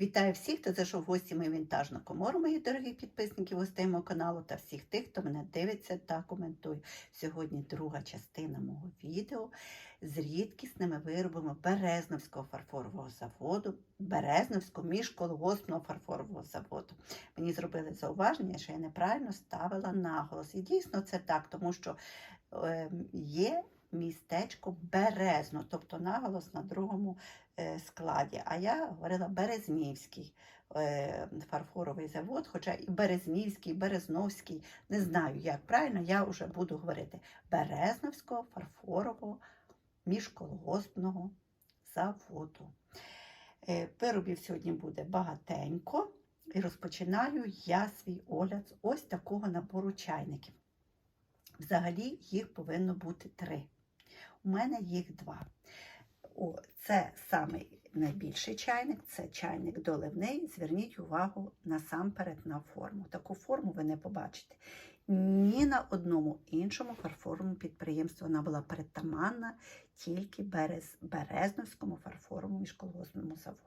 Вітаю всіх, хто зайшов в гості мою вінтажну комору, мої дорогі підписники гостей мого каналу та всіх тих, хто мене дивиться та коментує. Сьогодні друга частина мого відео з рідкісними виробами Березновського фарфорового заводу, Березновського міжколгоспного фарфорового заводу. Мені зробили зауваження, що я неправильно ставила наголос. І дійсно це так, тому що е, є містечко Березно, тобто наголос на другому складі. А я говорила Березнівський е, фарфоровий завод, хоча і Березнівський, Березновський, не знаю, як правильно, я вже буду говорити Березновського фарфорового міжколгоспного заводу. Е, Виробів сьогодні буде багатенько. І розпочинаю я свій огляд з ось такого набору чайників. Взагалі їх повинно бути три. У мене їх два. О, це самий найбільший чайник, це чайник доливний. Зверніть увагу насамперед на форму. Таку форму ви не побачите. Ні на одному іншому фарфоровому підприємстві вона була притаманна тільки Берез, Березновському фарфоровому міжколгоспному заводу.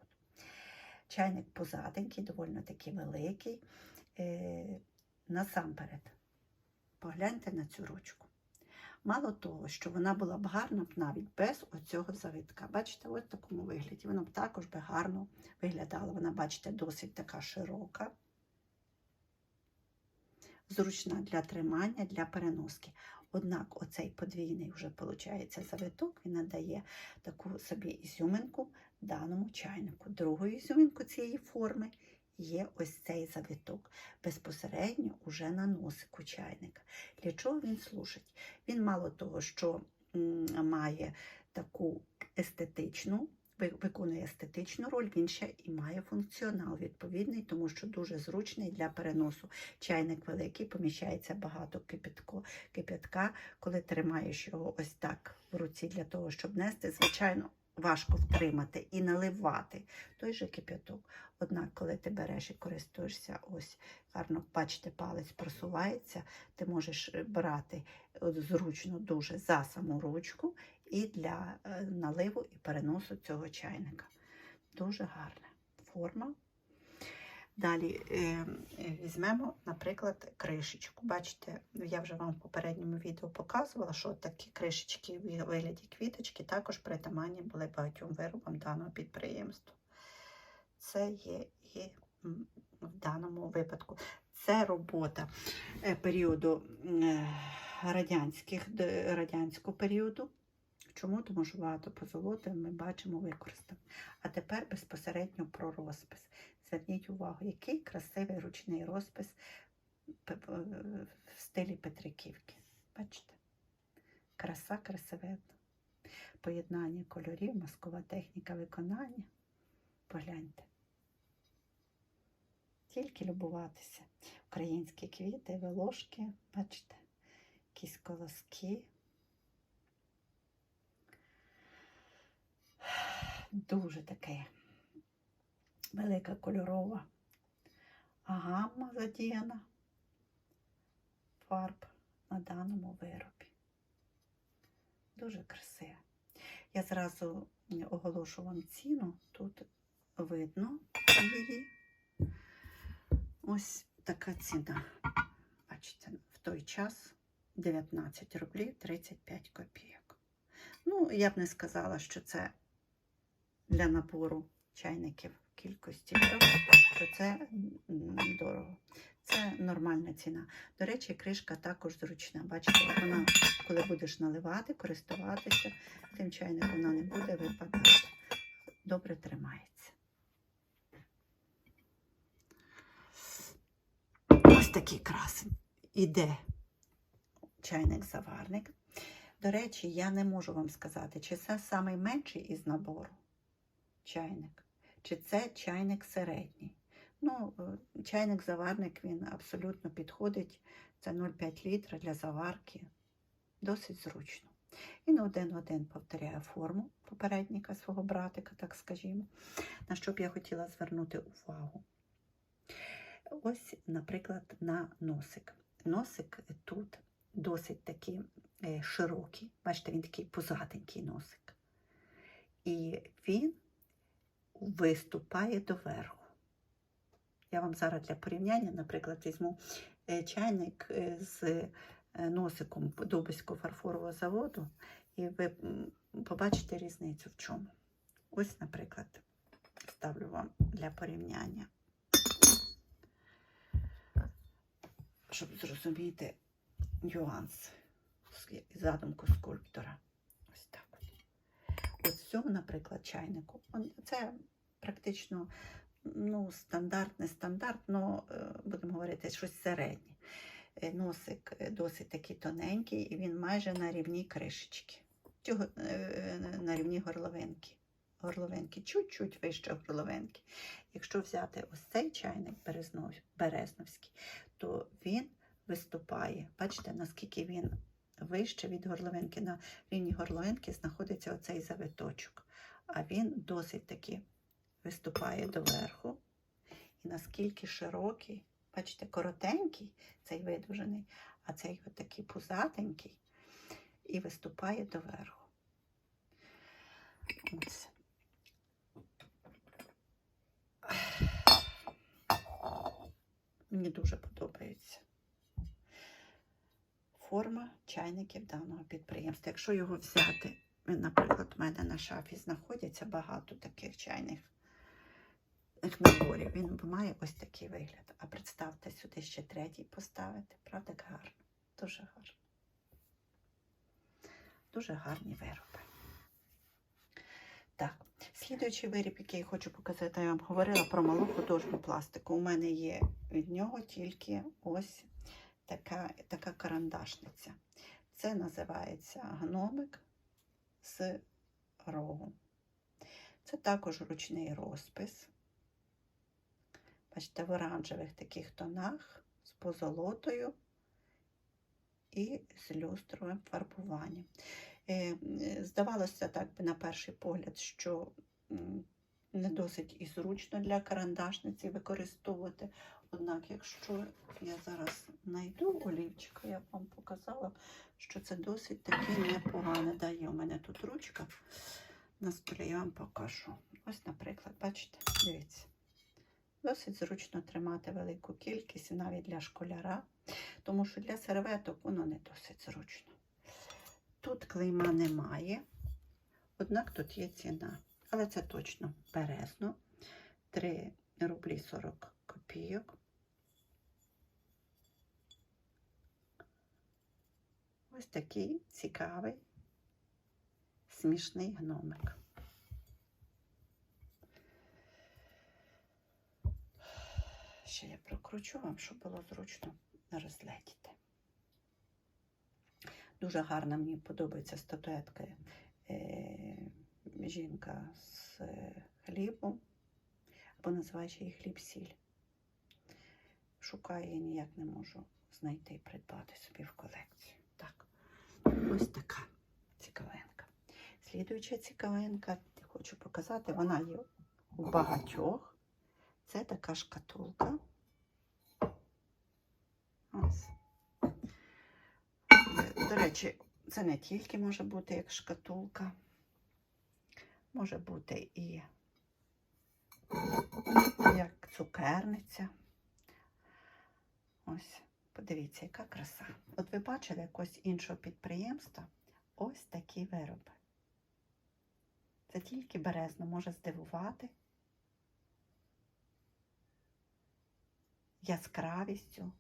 Чайник позаденький, доволі таки великий. Е, насамперед, погляньте на цю ручку. Мало того, що вона була б гарна б навіть без оцього завитка. Бачите, ось в такому вигляді. Вона б також би гарно виглядала. Вона, бачите, досить така широка, зручна для тримання, для переноски. Однак оцей подвійний вже виходить завиток, він надає таку собі ізюминку даному чайнику. Другою ізюминкою цієї форми є ось цей завиток безпосередньо уже на носику чайника. Для чого він служить? Він мало того, що має таку естетичну, виконує естетичну роль, він ще і має функціонал відповідний, тому що дуже зручний для переносу. Чайник великий, поміщається багато кипятко, кипятка, коли тримаєш його ось так в руці для того, щоб нести, звичайно. Важко втримати і наливати той же кипяток. Однак, коли ти береш і користуєшся, ось гарно бачите, палець просувається, ти можеш е, брати зручно дуже за саму ручку і для е, наливу і переносу цього чайника. Дуже гарна форма. Далі е, е, візьмемо, наприклад, кришечку. Бачите, я вже вам в попередньому відео показувала, що такі кришечки в вигляді квіточки також притаманні були багатьом виробам даного підприємства. Це є і в даному випадку. Це робота е, періоду е, радянських, радянського періоду. Чому? Тому що багато позолоти ми бачимо використано. А тепер безпосередньо про розпис. Зверніть увагу, який красивий ручний розпис в стилі Петриківки. Бачите? Краса красивенна. Поєднання кольорів, маскова техніка виконання. Погляньте. Тільки любуватися. Українські квіти, волошки, бачите, якісь колоски. Дуже таке велика кольорова гамма задіяна фарб на даному виробі. Дуже красиво. Я зразу оголошу вам ціну. Тут видно її. Ось така ціна. Бачите, в той час 19 рублів 35 копійок. Ну, я б не сказала, що це для набору чайників кількості що це дорого. Це нормальна ціна. До речі, кришка також зручна. Бачите, вона, коли будеш наливати, користуватися тим чайником, вона не буде випадати. Добре тримається. Ось такий красень. Іде чайник-заварник. До речі, я не можу вам сказати, чи це найменший із набору чайник, чи це чайник середній. Ну, е, чайник-заварник він абсолютно підходить. Це 0,5 літра для заварки. Досить зручно. Він один-один повторяє форму попередника свого братика, так скажімо. На що б я хотіла звернути увагу? Ось, наприклад, на носик. Носик тут досить такий е, широкий. Бачите, він такий позатенький носик. І він виступає доверху. Я вам зараз для порівняння, наприклад, візьму е, чайник е, з е, носиком Дубиського фарфорового заводу, і ви побачите різницю в чому. Ось, наприклад, ставлю вам для порівняння. Щоб зрозуміти нюанс задумку скульптора. От. В цьому, наприклад, чайнику. Це практично ну, стандарт, не стандарт, але будемо говорити щось середнє. Е, Носик е, досить такий тоненький, і він майже на рівні кришечки. Е, на рівні горловинки. Горловинки, чуть-чуть вище горловинки. Якщо взяти ось цей чайник березнов- березновський, то він виступає. Бачите, наскільки він вище від горловинки. На рівні горловинки знаходиться оцей завиточок. А він досить таки виступає доверху. І наскільки широкий, бачите, коротенький, цей видужений, а цей такий пузатенький і виступає доверху. Ось. Мені дуже подобається форма чайників даного підприємства. Якщо його взяти, наприклад, у мене на шафі знаходяться багато таких чайних наборів. Він має ось такий вигляд. А представте сюди ще третій поставити. Правда, як гарно? Дуже гарно. Дуже гарні вироби. Так, слідуючий виріб, який я хочу показати, я вам говорила про малу художню пластику. У мене є від нього тільки ось така, така карандашниця. Це називається гномик з рогом. Це також ручний розпис. Бачите, в оранжевих таких тонах з позолотою і з люстровим фарбуванням. Е, Здавалося так би на перший погляд, що не досить і зручно для карандашниці використовувати. Однак, якщо я зараз знайду олівчика, я вам показала, що це досить таки непогане. Да, є у мене тут ручка на столі, я вам покажу. Ось, наприклад, бачите, дивіться. Досить зручно тримати велику кількість навіть для школяра, тому що для серветок воно не досить зручно. Тут клейма немає, однак тут є ціна. Але це точно березно. 3 рублі 40 копійок. Ось такий цікавий, смішний гномик. Ще я прокручу вам, щоб було зручно розгледіти. Дуже гарна мені подобається статуетка е, жінка з е, хлібом, або називає ще її хліб-сіль. Шукаю її ніяк не можу знайти і придбати собі в колекцію. Ось така цікавинка. Слідуюча цікавинка, хочу показати, вона є у багатьох. Це така шкатулка. Ось. До речі, це не тільки може бути як шкатулка, може бути і як цукерниця. Ось, подивіться, яка краса. От ви бачили якогось іншого підприємства ось такі вироби. Це тільки березно може здивувати яскравістю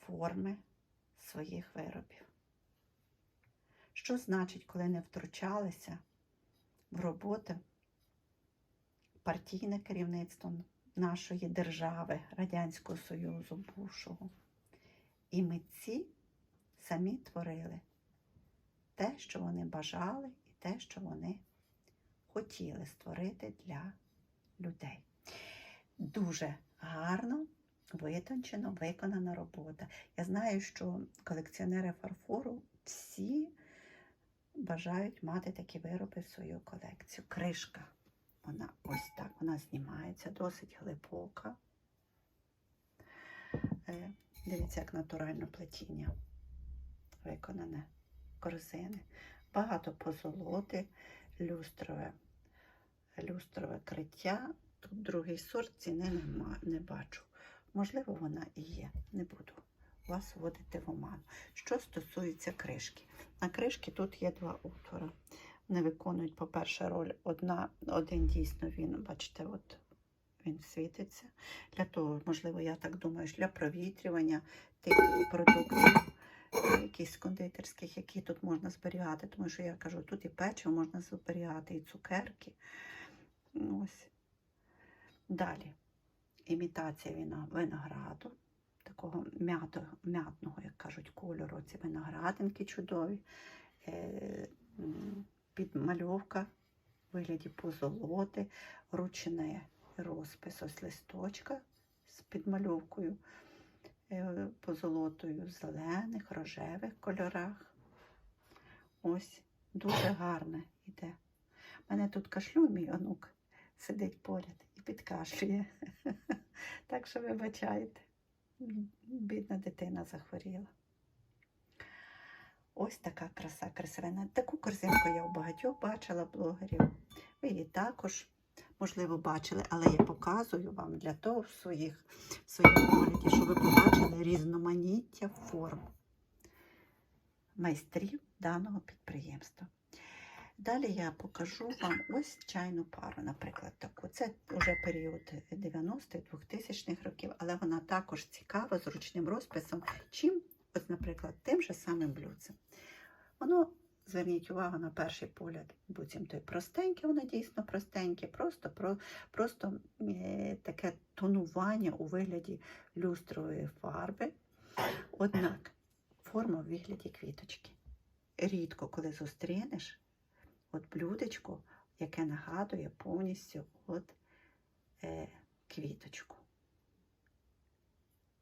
форми своїх виробів. Що значить, коли не втручалися в роботи партійне керівництво нашої держави, Радянського Союзу бувшого. І митці самі творили те, що вони бажали, і те, що вони хотіли створити для людей. Дуже гарно, витончено виконана робота. Я знаю, що колекціонери фарфору всі бажають мати такі вироби в свою колекцію. Кришка. Вона ось так, вона знімається, досить глибока. Е, Дивіться, як натурально плетіння виконане корзини. Багато позолоти, люстрове люстрове криття. Тут другий сорт ціни нема, не бачу. Можливо, вона і є. Не буду вас вводити в оману. Що стосується кришки. На кришки тут є два отвори. Вони виконують, по-перше, роль одна, один дійсно він, бачите, от він світиться. Для того, можливо, я так думаю, для провітрювання тих продуктів, якісь кондитерських, які тут можна зберігати. Тому що я кажу, тут і печиво можна зберігати, і цукерки. Ось. Далі. Імітація вино- винограду, такого м'ятного, як кажуть, кольору. Ці виноградинки чудові. Е, підмальовка в вигляді позолоти, ручний розпис ось листочка з підмальовкою е, позолотою в зелених, рожевих кольорах. Ось дуже гарне іде. У мене тут кашлю мій онук сидить поряд і підкашлює. Так що вибачайте, бідна дитина захворіла. Ось така краса красивина. Таку корзинку я у багатьох бачила блогерів. Ви її також, можливо, бачили, але я показую вам для того в своїх, в своєму огляді, щоб ви побачили різноманіття форм майстрів даного підприємства. Далі я покажу вам ось чайну пару, наприклад, таку. Це вже період 90-х, 2000-х років, але вона також цікава з ручним розписом. Чим, ось, наприклад, тим же самим блюдцем. Воно, зверніть увагу на перший погляд, буцімто й простеньке, воно дійсно простеньке, просто, про, просто е, таке тонування у вигляді люстрової фарби. Однак форма в вигляді квіточки. Рідко, коли зустрінеш от блюдечко, яке нагадує повністю от е, квіточку.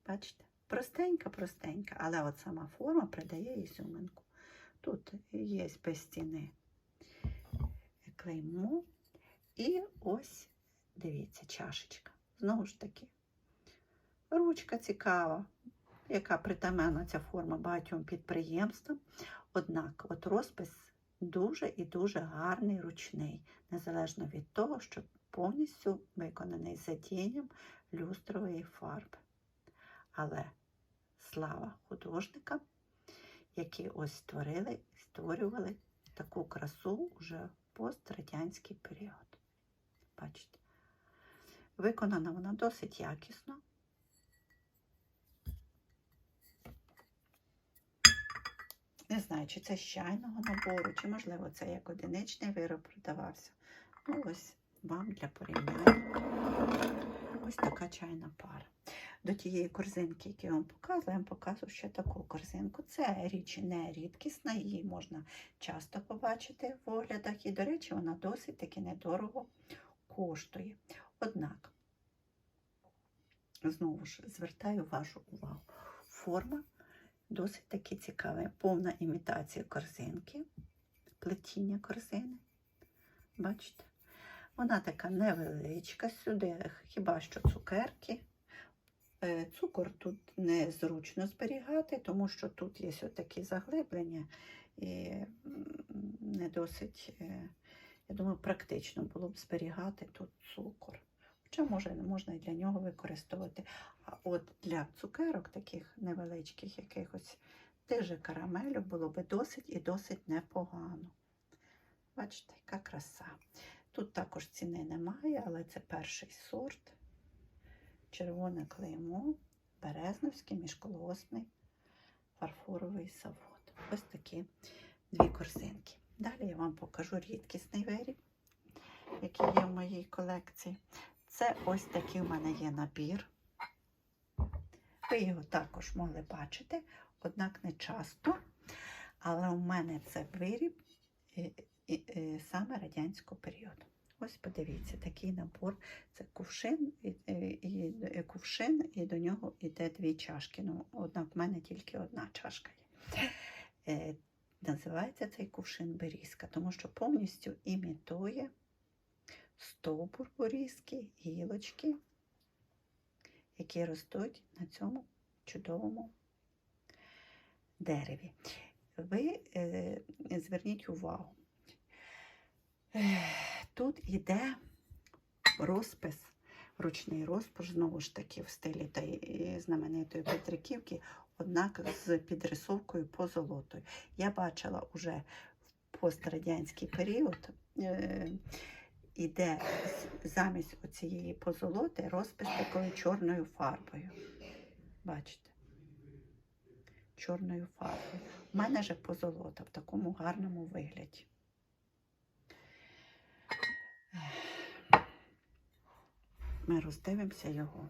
Бачите? Простенька, простенька, але от сама форма придає ізюминку. Тут є без стіни клеймо. І ось, дивіться, чашечка. Знову ж таки, ручка цікава, яка притаманна ця форма багатьом підприємствам. Однак, от розпис дуже і дуже гарний ручний, незалежно від того, що повністю виконаний задінням люстрової фарби. Але слава художникам, які ось створили, створювали таку красу вже в пострадянський період. Бачите, виконана вона досить якісно. Не знаю, чи це з чайного набору, чи, можливо, це як одиничний вироб продавався. Ну, ось вам для порівняння. Ось така чайна пара. До тієї корзинки, яку я вам показую, я вам показую ще таку корзинку. Це річ не рідкісна, її можна часто побачити в оглядах. І, до речі, вона досить таки недорого коштує. Однак, знову ж звертаю вашу увагу. Форма досить таки цікава. Повна імітація корзинки, плетіння корзини. Бачите? Вона така невеличка сюди, хіба що цукерки. Е, Цукор тут незручно зберігати, тому що тут є такі заглиблення і не досить, е, я думаю, практично було б зберігати тут цукор. Хоча може, можна і для нього використовувати. А от для цукерок, таких невеличких якихось тих карамелю, було би досить і досить непогано. Бачите, яка краса. Тут також ціни немає, але це перший сорт. Червоне клеймо, Березновський міжколгоспний фарфоровий завод. Ось такі дві корзинки. Далі я вам покажу рідкісний виріб, який є в моїй колекції. Це ось такий у мене є набір. Ви його також могли бачити, однак не часто. Але у мене це виріб е, е, е, саме радянського періоду. Ось подивіться, такий набор. Це кувшин і, і, і кувшин, і до нього йде дві чашки. Ну, однак в мене тільки одна чашка є. Е, називається цей кувшин берізка, тому що повністю імітує стовбур борізки, гілочки, які ростуть на цьому чудовому дереві. Ви е, зверніть увагу. Тут іде розпис, ручний розпис, знову ж таки, в стилі е, знаменитої Петриківки, однак з підрисовкою позолотою. Я бачила уже в пострадянський період. Е, Іде замість оцієї позолоти розпис такою чорною фарбою. Бачите? Чорною фарбою. У мене же позолота в такому гарному вигляді. Ми роздивимося його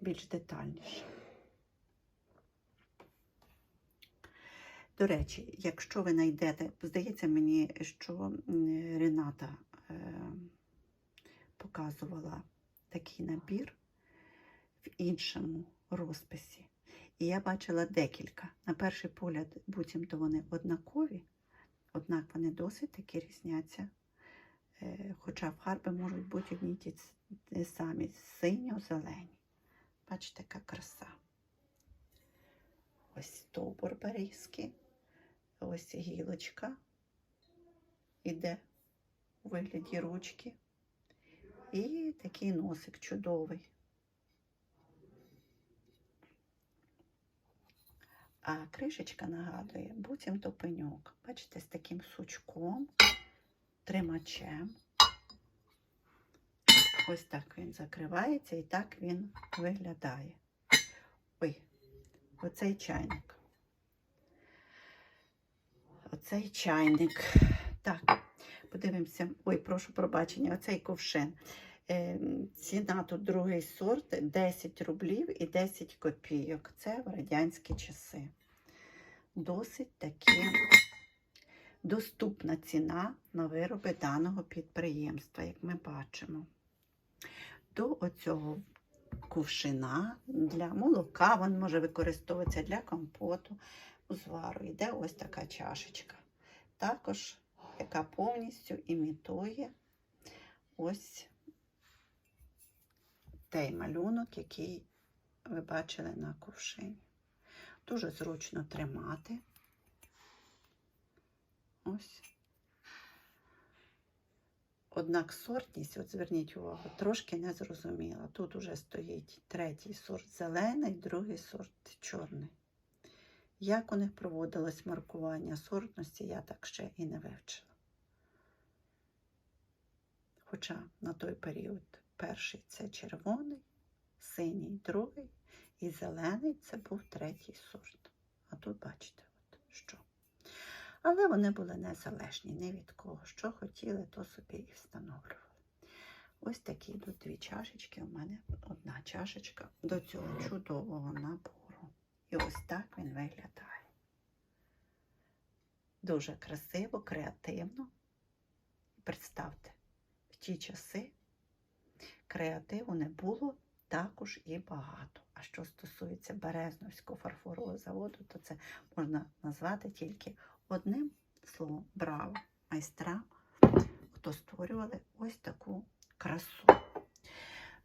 більш детальніше. До речі, якщо ви знайдете, здається мені, що Рената е, показувала такий набір в іншому розписі. І я бачила декілька. На перший погляд, буцімто вони однакові, однак вони досить таки різняться. Е, Хоча фарби можуть бути одні ті ті самі синьо-зелені. Бачите, яка краса. Ось стовбур берізки, ось гілочка іде у вигляді ручки. І такий носик чудовий. А кришечка нагадує буцімто пеньок. Бачите, з таким сучком, тримачем. Ось так він закривається і так він виглядає. Ой, оцей чайник. Оцей чайник. Так, подивимося. Ой, прошу пробачення, оцей ковшин. Е, ціна тут другий сорт 10 рублів і 10 копійок. Це в радянські часи. Досить таки доступна ціна на вироби даного підприємства, як ми бачимо. До оцього кувшина для молока, він може використовуватися для компоту, узвару. Йде ось така чашечка. Також, яка повністю імітує ось той малюнок, який ви бачили на кувшині. Дуже зручно тримати. Ось. Однак сортність, от зверніть увагу, трошки не зрозуміла. Тут уже стоїть третій сорт зелений, другий сорт чорний. Як у них проводилось маркування сортності, я так ще і не вивчила. Хоча на той період перший це червоний, синій другий і зелений це був третій сорт. А тут бачите, от що. Але вони були незалежні ні від кого. Що хотіли, то собі і встановлювали. Ось такі йдуть дві чашечки. У мене одна чашечка до цього чудового набору. І ось так він виглядає. Дуже красиво, креативно. Представте, в ті часи креативу не було також і багато. А що стосується Березновського фарфорового заводу, то це можна назвати тільки одним словом браво майстрам, хто створювали ось таку красу.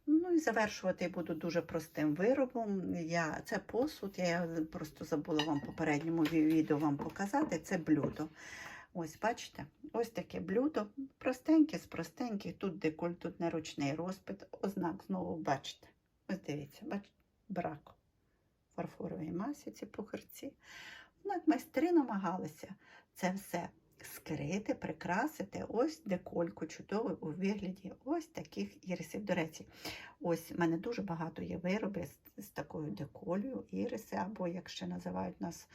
Ну і завершувати буду дуже простим виробом. Я, це посуд, я просто забула вам попередньому відео вам показати. Це блюдо. Ось, бачите, ось таке блюдо. Простеньке з простеньких. Тут деколь, тут неручний розпит. Ознак знову бачите. Ось дивіться, бачите, брак фарфорової масі, ці пухарці. Однак майстри намагалися це все скрити, прикрасити. Ось декольку чудову у вигляді ось таких ірисів. До речі, ось в мене дуже багато є виробів з, з такою деколею, іриси, або, як ще називають нас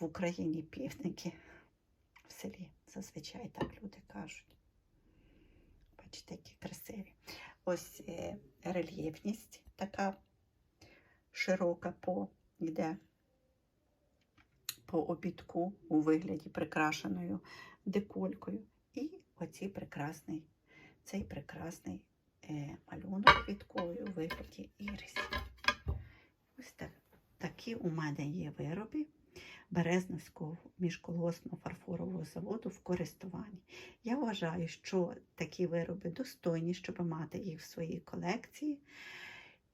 в Україні, півники в селі. Зазвичай так люди кажуть. Бачите, які красиві. Ось е, рельєфність така широка по йде по обідку у вигляді прикрашеною деколькою. І оці прекрасний, цей прекрасний е, малюнок квітковий у вигляді ірисів. Ось так. Такі у мене є вироби Березновського міжколгосного фарфорового заводу в користуванні. Я вважаю, що такі вироби достойні, щоб мати їх в своїй колекції.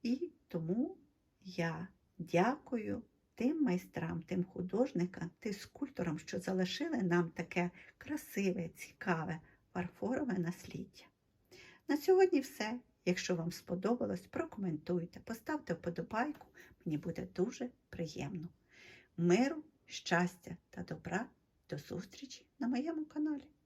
І тому я дякую тим майстрам, тим художникам, тим скульпторам, що залишили нам таке красиве, цікаве фарфорове насліддя. На сьогодні все. Якщо вам сподобалось, прокоментуйте, поставте вподобайку. Мені буде дуже приємно. Миру, щастя та добра. До зустрічі на моєму каналі.